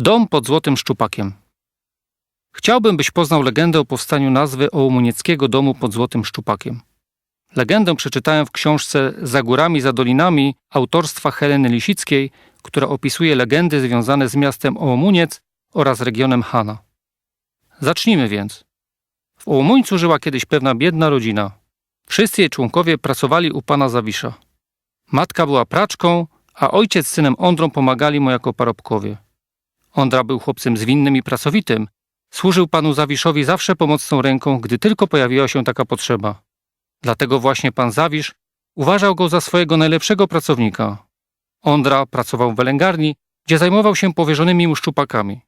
Dom pod Złotym Szczupakiem. Chciałbym, byś poznał legendę o powstaniu nazwy Ołomunieckiego Domu pod Złotym Szczupakiem. Legendę przeczytałem w książce Za górami, za dolinami autorstwa Heleny Lisickiej, która opisuje legendy związane z miastem Ołomuniec oraz regionem Hana. Zacznijmy więc. W Ołomuńcu żyła kiedyś pewna biedna rodzina. Wszyscy jej członkowie pracowali u pana Zawisza. Matka była praczką, a ojciec z synem Ondrą pomagali mu jako parobkowie. Ondra był chłopcem zwinnym i pracowitym. Służył panu Zawiszowi zawsze pomocną ręką, gdy tylko pojawiła się taka potrzeba. Dlatego właśnie pan Zawisz uważał go za swojego najlepszego pracownika. Ondra pracował w wylęgarni, gdzie zajmował się powierzonymi mu szczupakami.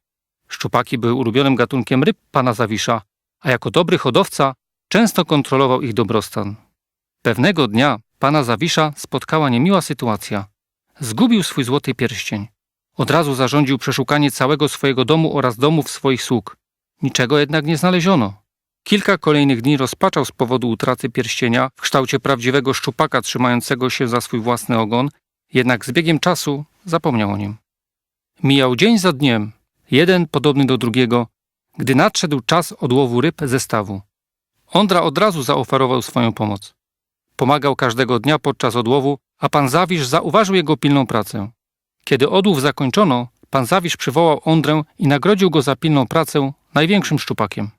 Szczupaki były ulubionym gatunkiem ryb pana Zawisza, a jako dobry hodowca często kontrolował ich dobrostan. Pewnego dnia pana Zawisza spotkała niemiła sytuacja. Zgubił swój złoty pierścień. Od razu zarządził przeszukanie całego swojego domu oraz domów swoich sług. Niczego jednak nie znaleziono. Kilka kolejnych dni rozpaczał z powodu utraty pierścienia w kształcie prawdziwego szczupaka trzymającego się za swój własny ogon, jednak z biegiem czasu zapomniał o nim. Mijał dzień za dniem, jeden podobny do drugiego, gdy nadszedł czas odłowu ryb ze stawu. Ondra od razu zaoferował swoją pomoc. Pomagał każdego dnia podczas odłowu, a pan Zawisz zauważył jego pilną pracę. Kiedy odłów zakończono, pan Zawisz przywołał Ondrę i nagrodził go za pilną pracę największym szczupakiem.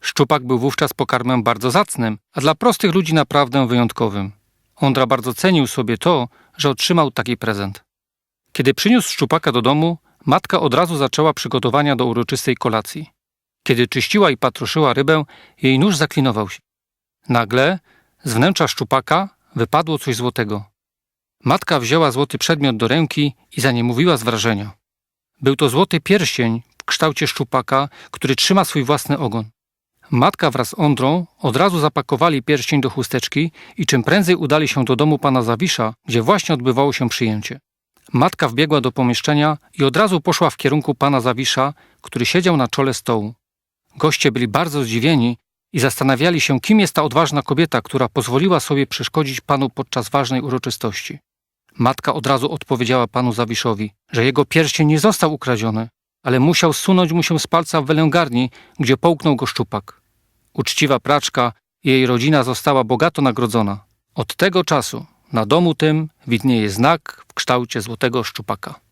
Szczupak był wówczas pokarmem bardzo zacnym, a dla prostych ludzi naprawdę wyjątkowym. Ondra bardzo cenił sobie to, że otrzymał taki prezent. Kiedy przyniósł szczupaka do domu, matka od razu zaczęła przygotowania do uroczystej kolacji. Kiedy czyściła i patroszyła rybę, jej nóż zaklinował się. Nagle z wnętrza szczupaka wypadło coś złotego. Matka wzięła złoty przedmiot do ręki i zaniemówiła z wrażenia. Był to złoty pierścień w kształcie szczupaka, który trzyma swój własny ogon. Matka wraz z Ondrą od razu zapakowali pierścień do chusteczki i czym prędzej udali się do domu pana Zawisza, gdzie właśnie odbywało się przyjęcie. Matka wbiegła do pomieszczenia i od razu poszła w kierunku pana Zawisza, który siedział na czole stołu. Goście byli bardzo zdziwieni i zastanawiali się, kim jest ta odważna kobieta, która pozwoliła sobie przeszkodzić panu podczas ważnej uroczystości. Matka od razu odpowiedziała panu Zawiszowi, że jego pierścień nie został ukradziony, ale musiał zsunąć mu się z palca w wylęgarni, gdzie połknął go szczupak. Uczciwa praczka i jej rodzina została bogato nagrodzona. Od tego czasu na domu tym widnieje znak w kształcie złotego szczupaka.